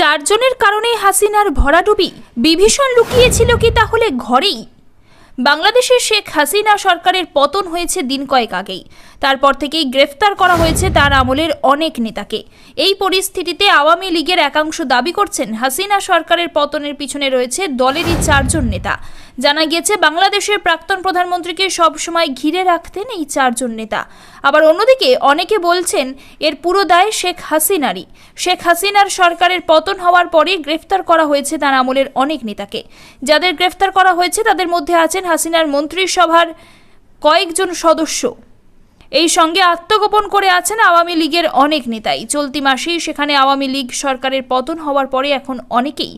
চারজনের কারণে হাসিনার ভরাডুবি বিভীষণ লুকিয়েছিল কি তাহলে ঘরেই? বাংলাদেশের শেখ হাসিনা সরকারের পতন হয়েছে দিন কয়েক আগেই। তারপর থেকেই গ্রেফতার করা হয়েছে তার আমলের অনেক নেতাকে। এই পরিস্থিতিতে আওয়ামী লীগের একাংশ দাবি করছেন, হাসিনা সরকারের পতনের পিছনে রয়েছে দলেরই চারজন নেতা। জানা গিয়েছে, বাংলাদেশের প্রাক্তন প্রধানমন্ত্রীকে সবসময় ঘিরে রাখতেন এই চারজন নেতা। আবার অন্যদিকে অনেকে বলছেন, এর পুরো দায় শেখ হাসিনারই। শেখ হাসিনার সরকারের পতন হওয়ার পরে গ্রেফতার করা হয়েছে তার আমলের অনেক নেতাকে। যাদের গ্রেফতার করা হয়েছে তাদের মধ্যে আছেন হাসিনার মন্ত্রিসভার কয়েকজন সদস্য এই সঙ্গে আত্মগোপন করে আছেন আওয়ামী লীগের অনেক নেতাই। চলতি মাসেই সেখানে আওয়ামী লীগ সরকারের পতন হওয়ার পরে এখন অনেকেই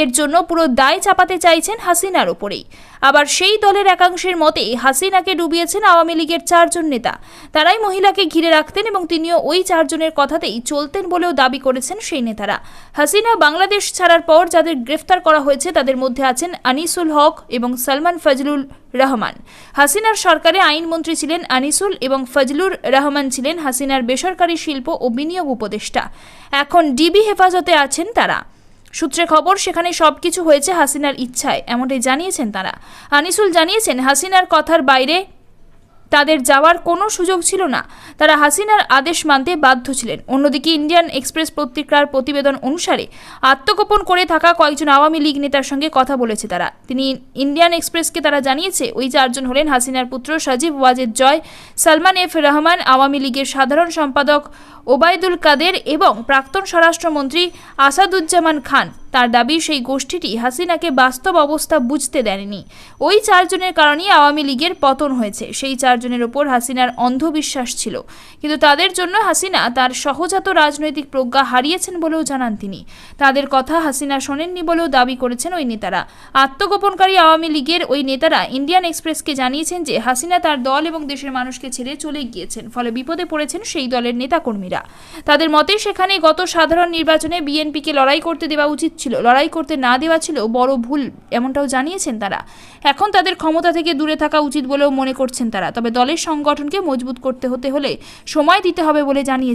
এর জন্য পুরো দায় চাপাতে চাইছেন হাসিনার ওপরেই। আবার সেই দলের একাংশের মতে হাসিনাকে ডুবিয়েছেন আওয়ামী লীগের চারজন নেতা। তারাই মহিলাকে ঘিরে রাখতেন এবং তিনিও ওই চারজনের কথাতেই চলতেন বলেও দাবি করেছেন সেই নেতারা। হাসিনা বাংলাদেশ ছাড়ার পর যাদের গ্রেফতার করা হয়েছে তাদের মধ্যে আছেন আনিসুল হক এবং সালমান ফজলুল রহমান। হাসিনার সরকারে আইনমন্ত্রী ছিলেন আনিসুল এবং ফজলুর রহমান ছিলেন হাসিনার বেসরকারি শিল্প ও বিনিয়োগ উপদেষ্টা। এখন ডিবি হেফাজতে আছেন তারা। সূত্রে খবর, সেখানে সব কিছু হয়েছে হাসিনার ইচ্ছায়, এমনটাই জানিয়েছেন তারা। আনিসুল জানিয়েছেন, হাসিনার কথার বাইরে তাদের যাওয়ার কোনো সুযোগ ছিল না। তারা হাসিনার আদেশ মানতে বাধ্য ছিলেন। অন্যদিকে ইন্ডিয়ান এক্সপ্রেস পত্রিকার প্রতিবেদন অনুসারে আত্মগোপন করে থাকা কয়েকজন আওয়ামী লীগ নেতার সঙ্গে কথা বলেছে তারা। তিনি ইন্ডিয়ান এক্সপ্রেসকে তারা জানিয়েছে, ওই চারজন হলেন হাসিনার পুত্র সজীব ওয়াজেদ জয়, সালমান এফ রহমান, আওয়ামী লীগের সাধারণ সম্পাদক ওবায়দুল কাদের এবং প্রাক্তন স্বরাষ্ট্রমন্ত্রী আসাদুজ্জামান খান। তার দাবি, সেই গোষ্ঠীটি হাসিনাকে বাস্তব অবস্থা বুঝতে দেয়নি। ওই চারজনের কারণেই আওয়ামী লীগের পতন হয়েছে। সেই চারজনের ওপর হাসিনার অন্ধবিশ্বাস ছিল। কিন্তু তাদের জন্য হাসিনা তার সহজাত রাজনৈতিক প্রজ্ঞা হারিয়েছেন বলেও জানান তিনি। তাদের কথা হাসিনা শোনেননি বলেও দাবি করেছেন ওই নেতারা। আত্মগোপনকারী আওয়ামী লীগের ওই নেতারা ইন্ডিয়ান এক্সপ্রেসকে জানিয়েছেন যে, হাসিনা তার দল এবং দেশের মানুষকে ছেড়ে চলে গিয়েছেন, ফলে বিপদে পড়েছেন সেই দলের নেতাকর্মীরা। তাদের মতে, সেখানে গত সাধারণ নির্বাচনে বিএনপিকে লড়াই করতে দেওয়া উচিত ছিল, লড়াই করতে না দেওয়া ছিল, বড় ভুল এমনটাও জানিয়েছেন তারা। এখন তাদের ক্ষমতা থেকে দূরে থাকা উচিত বলেও মনে করছেন তারা। তবে দলের সংগঠনকে মজবুত করতে হতে হলে সময় দিতে হবে বলে জানিয়েছেন